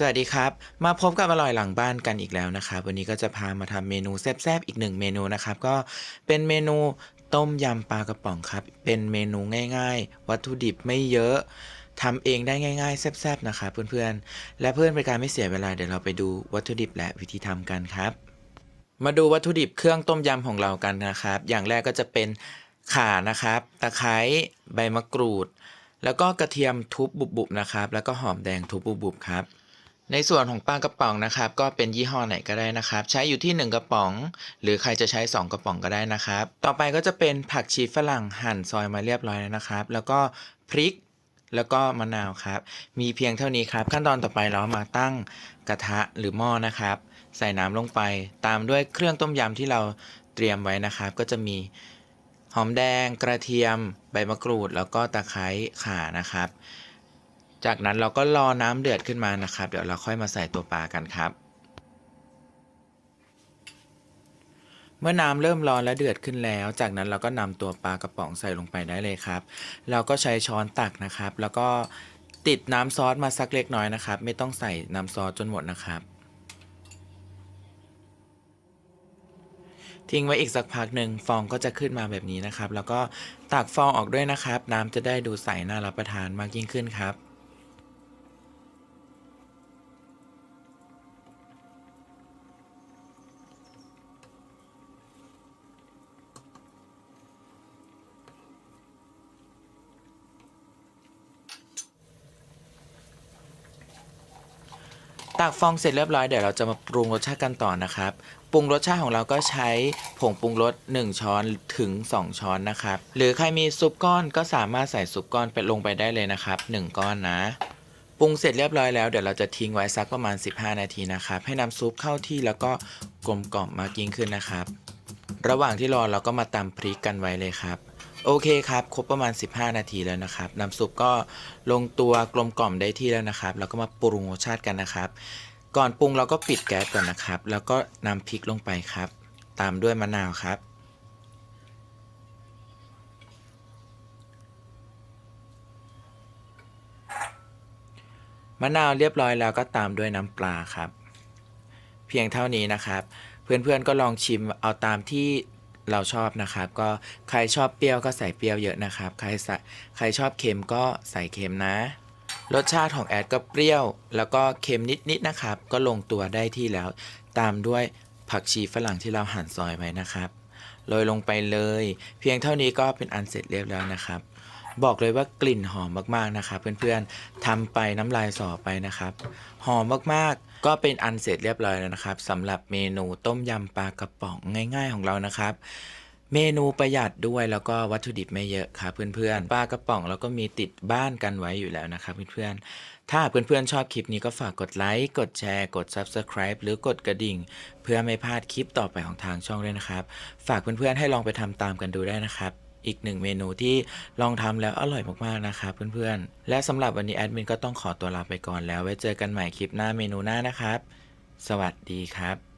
สวัสดีครับ มาพบกับอร่อยหลังบ้านกันอีกแล้วนะครับ วันนี้ก็จะพามาทำเมนูแซ่บๆอีกหนึ่งเมนูนะครับ ก็เป็นเมนูต้มยำปลากระป๋องครับ เป็นเมนูง่ายๆ วัตถุดิบไม่เยอะทำเองได้ง่ายๆแซ่บๆนะครับเพื่อนๆ และเพื่อนเป็นการไม่เสียเวลาเดี๋ยวเราไปดูวัตถุดิบและวิธีทำกันครับ มาดูวัตถุดิบเครื่องต้มยำของเรากันนะครับ อย่างแรกก็จะเป็นข่านะครับ ตะไคร้ใบมะกรูด แล้วก็กระเทียมทุบบุบๆนะครับ แล้วก็หอมแดงทุบบุบๆครับ ในส่วนของปลากระป๋องนะครับ ก็เป็นยี่ห้อไหนก็ได้นะครับ ใช้อยู่ที่ 1 กระป๋อง หรือใครจะใช้ 2 กระป๋องก็ได้นะครับ ต่อไปก็จะเป็นผักชีฝรั่งหั่นซอยมาเรียบร้อยแล้วนะครับ แล้วก็พริกแล้วก็มะนาวครับ มีเพียงเท่านี้ครับ ขั้นตอนต่อไปเรามาตั้งกระทะหรือหม้อนะครับ ใส่น้ำลงไป ตามด้วยเครื่องต้มยำที่เราเตรียมไว้นะครับ ก็จะมีหอมแดงกระเทียม ใบมะกรูด แล้วก็ตะไคร้ข่านะครับ จากนั้นเราก็รอน้ำเดือดขึ้นมานะครับ เดี๋ยวเราค่อยมาใส่ตัวปลากันครับ เมื่อน้ำเริ่มร้อนและเดือดขึ้นแล้ว จากนั้นเราก็นำตัวปลากระป๋องใส่ลงไปได้เลยครับ เราก็ใช้ช้อนตักนะครับ แล้วก็ติดน้ำซอสมาสักเล็กน้อยนะครับ ไม่ต้องใส่น้ำซอสจนหมดนะครับทิ้งไว้อีกสักพักหนึ่งฟองก็จะขึ้นมาแบบนี้นะครับ แล้วก็ตักฟองออกด้วยนะครับ น้ำจะได้ดูใสน่ารับประทานมากยิ่งขึ้นครับ ตักฟองเสร็จเรียบร้อยเดี๋ยวเราจะมาปรุงรสชาติกันต่อนะครับ ปรุงรสชาติของเราก็ใช้ผงปรุงรส1ช้อนถึง 2 ช้อนนะครับ หรือใครมีซุปก้อนก็สามารถใส่ซุปก้อนไปลงไปได้เลยนะครับ 1 ก้อนนะ ปรุงเสร็จเรียบร้อยแล้วเดี๋ยวเราจะทิ้งไว้สักประมาณ 15 นาทีนะครับ ให้น้ำซุปเข้าที่แล้วก็กลมกล่อมมากยิ่งขึ้นนะครับ ระหว่างที่รอเราก็มาตำพริกกันไว้เลยครับ โอเคครับ ครบประมาณ 15 นาทีแล้วนะครับ น้ำซุปก็ลงตัวกลมกล่อมได้ที่แล้วนะครับ แล้วก็มาปรุงรสชาติกันนะครับ ก่อนปรุงเราก็ปิดแก๊สก่อนนะครับ แล้วก็นำพริกลงไปครับ ตามด้วยมะนาวครับ มะนาวเรียบร้อยแล้วก็ตามด้วยน้ำปลาครับ เพียงเท่านี้นะครับ เพื่อนๆก็ลองชิมเอาตามที่ เราชอบนะครับ ก็ใครชอบเปรี้ยวก็ใส่เปรี้ยวเยอะนะครับ ใครใส่ใครชอบเค็มก็ใส่เค็มนะ รสชาติของแอดก็เปรี้ยว แล้วก็เค็มนิดๆนะครับ ก็ลงตัวได้ที่แล้ว ตามด้วยผักชีฝรั่งที่เราหั่นซอยไว้นะครับโรยลงไปเลย เพียงเท่านี้ก็เป็นอันเสร็จเรียบร้อยนะครับ บอกเลยว่ากลิ่นหอมมากๆนะครับเพื่อนๆทำไปน้ำลายสอไปนะครับ หอมมากๆ ก็เป็นอันเสร็จเรียบร้อยแล้วนะครับสำหรับเมนูต้มยำปลากระป๋องง่าย ๆของเรานะครับเมนูประหยัดด้วยแล้วก็วัตถุดิบไม่เยอะครับเพื่อนๆปลากระป๋องเราก็มีติดบ้านกันไว้อยู่แล้วนะครับเพื่อนๆ ถ้าเพื่อนๆชอบคลิปนี้ก็ฝากกดไลค์ กดแชร์ กด Subscribe หรือกดกระดิ่ง เพื่อไม่พลาดคลิปต่อไปของทางช่องด้วยนะครับ ฝากเพื่อนๆให้ลองไปทำตามกันดูได้นะครับ อีกหนึ่งเมนูที่ลองทำแล้วอร่อยมากๆนะครับเพื่อนๆ และสำหรับวันนี้แอดมินก็ต้องขอตัวลาไปก่อนแล้วไว้เจอกันใหม่คลิปหน้าเมนูหน้านะครับ สวัสดีครับ